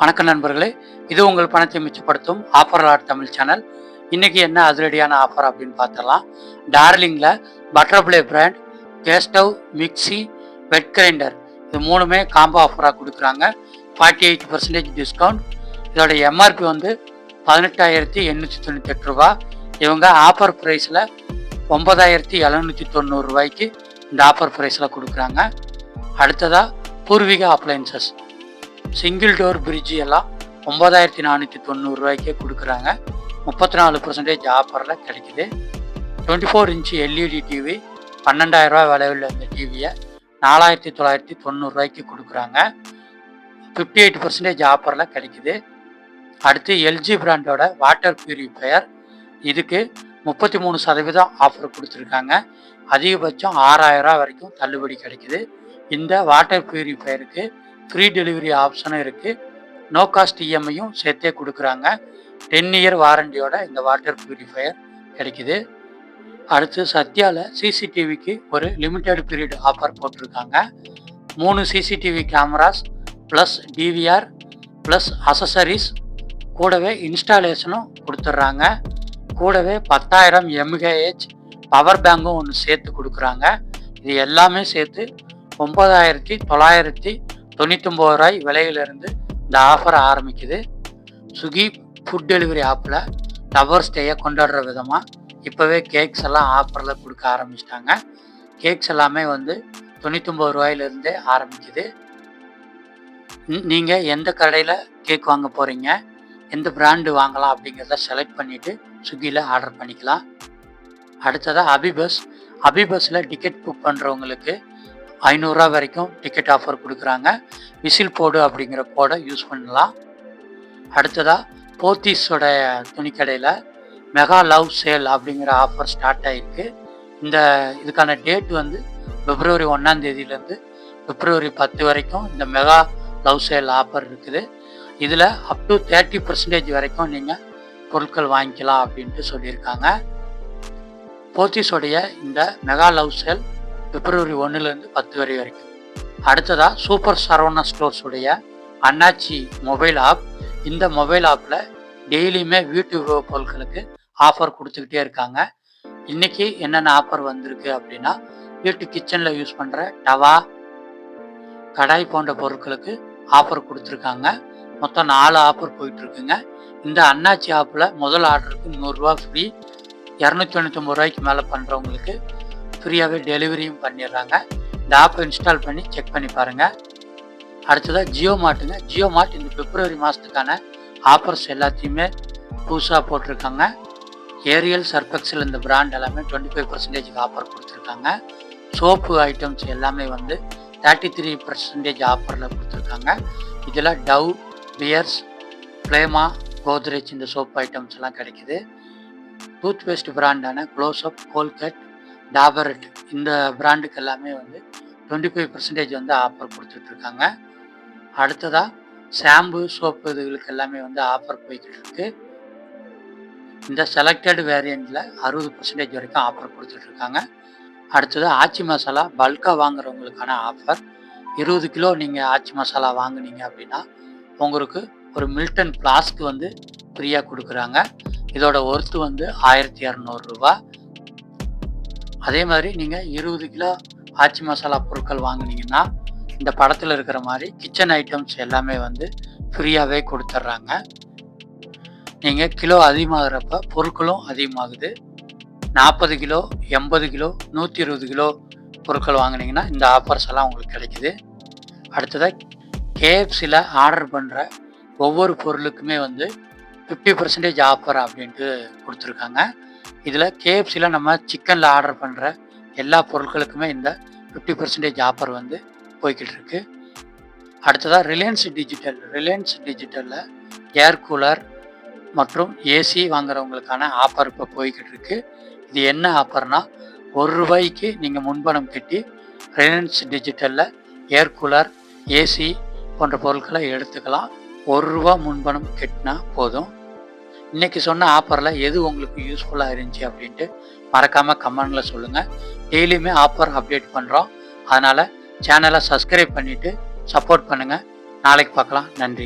வணக்கம் நண்பர்களே. இது உங்கள் பணத்தை மிச்சப்படுத்தும் ஆஃபர் லாட் தமிழ் சேனல். இன்னைக்கு என்ன அதிரடியான ஆஃபர் அப்படின்னு பார்த்தலாம் டார்லிங்கில் butterfly brand gas stove mixie wet grinder. இது மூணுமே காம்போ ஆஃபராக கொடுக்குறாங்க. ஃபார்ட்டி எயிட் பர்சன்டேஜ் டிஸ்கவுண்ட் இதோட எம்ஆர்பி வந்து பதினெட்டாயிரத்தி எண்ணூற்றி தொண்ணூத்தெட்டு ரூபா. இவங்க ஆஃபர் ப்ரைஸில் ஒன்பதாயிரத்தி எழுநூற்றி தொண்ணூறு ரூபாய்க்கு இந்த ஆஃபர் ப்ரைஸில் கொடுக்குறாங்க. அடுத்ததாக பூர்வீக அப்ளைன்சஸ் சிங்கிள் டோர் பிரிட்ஜ் எல்லாம் ஒம்பதாயிரத்தி நானூற்றி தொண்ணூறுரூவாய்க்கே கொடுக்குறாங்க. முப்பத்தி நாலு பர்சன்டேஜ் ஆஃபரில் கிடைக்குது. Twenty four inch LED TV பன்னெண்டாயிரரூவா விலையில் இந்த டிவியை நாலாயிரத்தி தொள்ளாயிரத்தி தொண்ணூறுரூவாய்க்கு கொடுக்குறாங்க. ஃபிஃப்டி எயிட் பர்சன்டேஜ் ஆஃபரில் கிடைக்குது. அடுத்து எல்ஜி பிராண்டோட வாட்டர் பியூரிஃபையர் இதுக்கு முப்பத்தி மூணு சதவீதம் ஆஃபர் கொடுத்துருக்காங்க. அதிகபட்சம் ஆறாயிரரூவா வரைக்கும் தள்ளுபடி கிடைக்குது. இந்த வாட்டர் பியூரிஃபையருக்கு ஃப்ரீ டெலிவரி ஆப்ஷனும் இருக்குது நோ காஸ்ட் இஎம்ஐயும் சேர்த்தே கொடுக்குறாங்க. டென் இயர் வாரண்டியோட இந்த வாட்டர் பியூரிஃபையர் கிடைக்குது. அடுத்து சத்யாவில் சிசிடிவிக்கு ஒரு லிமிட்டெட் பீரியட் ஆஃபர் போட்டிருக்காங்க. மூணு CCTV cameras plus DVR plus accessories கூடவே இன்ஸ்டாலேஷனும் கொடுத்துட்றாங்க. கூடவே பத்தாயிரம் எம்ஹெச் பவர் பேங்கும் ஒன்று சேர்த்து கொடுக்குறாங்க. இது எல்லாமே சேர்த்து ஒம்பதாயிரத்தி தொள்ளாயிரத்தி தொண்ணூத்தொம்பது ரூபாய் விலையிலிருந்து இந்த ஆஃபர் ஆரம்பிக்குது. சுகி ஃபுட் டெலிவரி ஆப்பில் லவர்ஸ் டேயை கொண்டாடுற விதமாக இப்போவே கேக்ஸ் எல்லாம் ஆஃபரில் கொடுக்க ஆரம்பிச்சிட்டாங்க. கேக்ஸ் எல்லாமே வந்து தொண்ணூத்தொம்பது ரூபாயிலிருந்தே ஆரம்பிக்குது. நீங்கள் எந்த கடையில் கேக் வாங்க போகிறீங்க எந்த பிராண்டு வாங்கலாம் அப்படிங்கிறத செலக்ட் பண்ணிவிட்டு ஸ்விக்கியில் ஆர்டர் பண்ணிக்கலாம். அடுத்ததாக அபிபஸ் அபிபஸில் டிக்கெட் புக் பண்ணுறவங்களுக்கு ஐநூறுரூவா வரைக்கும் டிக்கெட் ஆஃபர் கொடுக்குறாங்க. விசில் போடு அப்படிங்கிற கோடை யூஸ் பண்ணலாம். அடுத்ததாக போத்தீஸோட துணிக்கடையில் மெகா லவ் சேல் அப்படிங்கிற ஆஃபர் ஸ்டார்ட் ஆகிருக்கு இந்த இதுக்கான டேட் வந்து பிப்ரவரி ஒன்றாம் தேதியிலேருந்து பிப்ரவரி பத்து வரைக்கும் இந்த மெகா லவ் சேல் ஆஃபர் இருக்குது. இதில் அப் டு தேர்ட்டி பர்சன்டேஜ் வரைக்கும் நீங்கள் பொருட்கள் வாங்கிக்கலாம் அப்படின்ட்டு சொல்லியிருக்காங்க. போத்தீஸோடைய இந்த மெகா லவ் சேல் பிப்ரவரி ஒன்றுலேருந்து பத்து வரை வரைக்கும். அடுத்ததாக சூப்பர் சரவணா ஸ்டோர்ஸுடைய அண்ணாச்சி மொபைல் ஆப். இந்த மொபைல் ஆப்பில் டெய்லியுமே வீட்டு உபயோகப் பொருட்களுக்கு ஆஃபர் கொடுத்துக்கிட்டே இருக்காங்க. இன்னைக்கு என்னென்ன ஆஃபர் வந்திருக்கு அப்படின்னா வீட்டு கிச்சனில் யூஸ் பண்ணுற டவா கடாய் போன்ற பொருட்களுக்கு ஆஃபர் கொடுத்துருக்காங்க. மொத்தம் நாலு ஆஃபர் போயிட்டுருக்குங்க. இந்த அண்ணாச்சி ஆப்பில் முதல் ஆர்டருக்கு நூறுரூவா ஃப்ரீ இரநூத்தி தொண்ணூத்தொம்பது ரூபாய்க்கு மேலே பண்ணுறவங்களுக்கு ஃப்ரீயாகவே டெலிவரியும் பண்ணிடுறாங்க. இந்த ஆப்பை இன்ஸ்டால் பண்ணி செக் பண்ணி பாருங்கள் அடுத்ததாக ஜியோ மார்ட்டுங்க ஜியோ மார்ட் இந்த பிப்ரவரி மாதத்துக்கான ஆஃபர்ஸ் எல்லாத்தையுமே புதுசாக போட்டிருக்காங்க. ஏரியல் சர்ஃபெக்ஸில் இந்த பிராண்ட் எல்லாமே டுவெண்ட்டி ஃபைவ் பர்சன்டேஜ்க்கு ஆஃபர் கொடுத்துருக்காங்க. சோப்பு ஐட்டம்ஸ் எல்லாமே வந்து தேர்ட்டி த்ரீ பர்சன்டேஜ் ஆஃபரில் கொடுத்துருக்காங்க. இதில் டவ் பியர்ஸ் ஃப்ளேமா கோத்ரேஜ் இந்த சோப் ஐட்டம்ஸ் எல்லாம் கிடைக்குது. டூத் பேஸ்ட் பிராண்டான க்ளோஸ்அப் கோல்கட் டாபரட் இந்த பிராண்டுக்கு எல்லாமே வந்து டுவெண்ட்டி ஃபைவ் பர்சன்டேஜ் வந்து ஆஃபர் கொடுத்துட்ருக்காங்க. அடுத்ததாக ஷாம்பு சோப்பு இதுகளுக்கு எல்லாமே வந்து ஆஃபர் போய்கிட்டு இருக்கு இந்த செலக்டட் வேரியண்ட்டில் அறுபது பர்சன்டேஜ் வரைக்கும் ஆஃபர் கொடுத்துட்ருக்காங்க. அடுத்தது ஆச்சி மசாலா பல்காக வாங்குறவங்களுக்கான ஆஃபர் இருபது கிலோ நீங்கள் ஆச்சி மசாலா வாங்குனீங்க அப்படின்னா உங்களுக்கு ஒரு மில்டன் ஃப்ளாஸ்க் வந்து ஃப்ரீயாக கொடுக்குறாங்க. இதோட ஒர்த்து வந்து ஆயிரத்தி இரநூறுபா அதே மாதிரி நீங்கள் இருபது கிலோ ஆச்சி மசாலா பொருட்கள் வாங்குனீங்கன்னா இந்த படத்தில் இருக்கிற மாதிரி கிச்சன் ஐட்டம்ஸ் எல்லாமே வந்து ஃப்ரீயாகவே கொடுத்துட்றாங்க நீங்கள் கிலோ அதிகமாகிறப்ப பொருட்களும் அதிகமாகுது. நாற்பது கிலோ எண்பது கிலோ நூற்றி இருபது கிலோ பொருட்கள் வாங்கினீங்கன்னா இந்த ஆஃபர்ஸ் எல்லாம் உங்களுக்கு கிடைக்குது. அடுத்ததாக கேஎஃப்சியில் ஆர்டர் பண்ணுற ஒவ்வொரு பொருளுக்குமே வந்து ஃபிஃப்டி பர்சன்டேஜ் ஆஃபர் அப்படின்ட்டு கொடுத்துருக்காங்க. இதில் கேஎஃப்சியில் நம்ம சிக்கனில் ஆர்டர் பண்ணுற எல்லா பொருட்களுக்குமே இந்த ஃபிஃப்டி பர்சன்டேஜ் ஆஃபர் வந்து போய்கிட்டு இருக்கு. அடுத்ததாக ரிலையன்ஸ் டிஜிட்டல் ரிலையன்ஸ் டிஜிட்டலில் ஏர் கூலர் மற்றும் ஏசி வாங்குறவங்களுக்கான ஆஃபர் இப்போ போய்கிட்டு இருக்கு. இது என்ன ஆஃபர்னா ஒரு ரூபாய்க்கு நீங்கள் முன்பணம் கட்டி ரிலையன்ஸ் டிஜிட்டலில் ஏர் கூலர் ஏசி போன்ற பொருட்களை எடுத்துக்கலாம். ஒரு ரூபா முன்பணம் கட்டினா போதும். இன்றைக்கி சொன்ன ஆஃபரில் எது உங்களுக்கு யூஸ்ஃபுல்லாக இருந்துச்சு அப்படின்ட்டு மறக்காமல் கமெண்டில் சொல்லுங்கள் டெய்லியுமே ஆஃபர் அப்டேட் பண்ணுறோம் அதனால் சேனலை சப்ஸ்கிரைப் பண்ணிவிட்டு சப்போர்ட் பண்ணுங்கள் நாளைக்கு பார்க்கலாம். நன்றி.